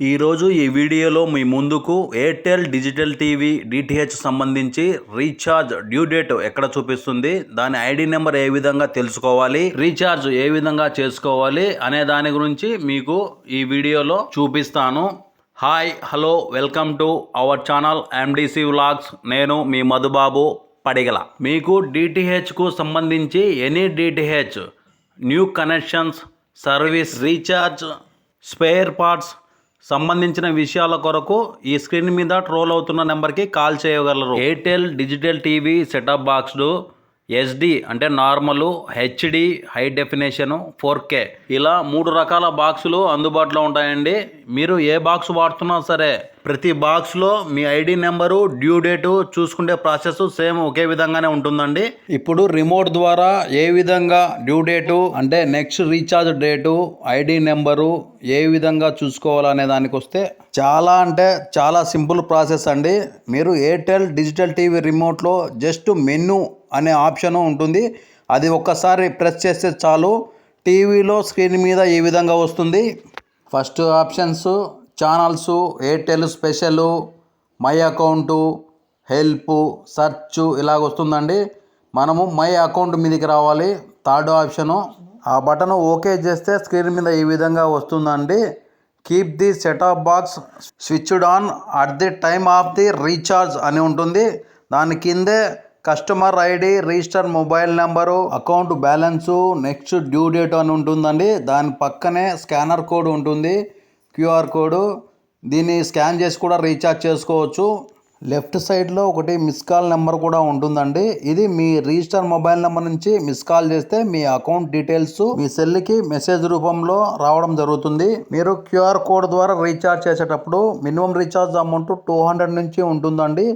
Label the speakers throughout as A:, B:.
A: ఈరోజు ఈ వీడియోలో మీ ముందుకు ఎయిర్టెల్ డిజిటల్ టీవీ డిటిహెచ్ సంబంధించి రీఛార్జ్ డ్యూ డేట్ ఎక్కడ చూపిస్తుంది దాని ఐడి నెంబర్ ఏ విధంగా తెలుసుకోవాలి రీఛార్జ్ ఏ విధంగా చేసుకోవాలి అనే దాని గురించి మీకు ఈ వీడియోలో చూపిస్తాను. Hi hello welcome to our channel MDC vlogs నేను మీ మధుబాబు పడిగల. మీకు డిటిహెచ్కు సంబంధించి any DTH new connections service recharge spare parts సంబంధించిన విషయాల కొరకు ఈ స్క్రీన్ మీద ట్రోల్ అవుతున్న నెంబర్కి కాల్ చేయగలరు. ఎయిర్టెల్ డిజిటల్ టీవీ సెటప్ బాక్స్డు ఎస్డి అంటే normal HD high definition four K ఇలా మూడు రకాల బాక్సులు అందుబాటులో ఉంటాయండి. మీరు ఏ బాక్స్ వాడుతున్నా సరే ప్రతి బాక్స్లో మీ ఐడి నెంబరు డ్యూ డేటు చూసుకునే ప్రాసెస్ సేమ్ ఒకే విధంగానే ఉంటుందండి. ఇప్పుడు రిమోట్ ద్వారా ఏ విధంగా డ్యూ డేటు అంటే next recharge date ID number ఏ విధంగా చూసుకోవాలనే దానికి వస్తే చాలా అంటే చాలా సింపుల్ ప్రాసెస్ అండి. మీరు ఎయిర్టెల్ డిజిటల్ టీవీ రిమోట్లో జస్ట్ మెనూ అనే ఆప్షన్ ఉంటుంది. అది ఒక్కసారి ప్రెస్ చేస్తే చాలు. టీవీలో స్క్రీన్ మీద ఈ విధంగా వస్తుంది. First options channels Airtel special my account help search ఇలాగ వస్తుందండి. మనము మై అకౌంట్ మీదకి రావాలి. థర్డ్ ఆప్షను ఆ బటన్ ఓకే చేస్తే స్క్రీన్ మీద ఈ విధంగా వస్తుందండి. Keep the setup box switched on at the time of the recharge అని ఉంటుంది. దాని కిందే customer ID register mobile number account balance next due date అని ఉంటుందండి. దాని పక్కనే స్కానర్ కోడ్ ఉంటుంది. QR code. దీన్ని స్కాన్ చేసి కూడా రీఛార్జ్ చేసుకోవచ్చు. లెఫ్ట్ సైడ్లో ఒకటి మిస్ కాల్ నెంబర్ కూడా ఉంటుందండి. ఇది మీ రిజిస్టర్ మొబైల్ నెంబర్ నుంచి మిస్ కాల్ చేస్తే మీ అకౌంట్ డీటెయిల్స్ మీ సెల్కి మెసేజ్ రూపంలో రావడం జరుగుతుంది. మీరు క్యూఆర్ కోడ్ ద్వారా రీఛార్జ్ చేసేటప్పుడు minimum recharge amount two hundred నుంచి ఉంటుందండి.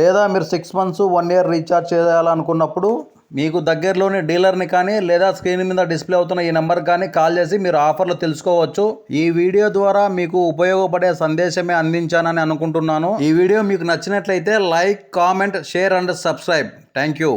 A: లేదా మీరు six months one year recharge చేయాలనుకున్నప్పుడు మీకు దగ్గరలోని డీలర్ని కానీ లేదా స్క్రీన్ మీద డిస్ప్లే అవుతున్న ఈ నెంబర్ కానీ కాల్ చేసి మీరు ఆఫర్లు తెలుసుకోవచ్చు. ఈ వీడియో ద్వారా మీకు ఉపయోగపడే సందేశమే అందించానని అనుకుంటున్నాను. ఈ వీడియో మీకు నచ్చినట్లయితే like comment share and subscribe thank you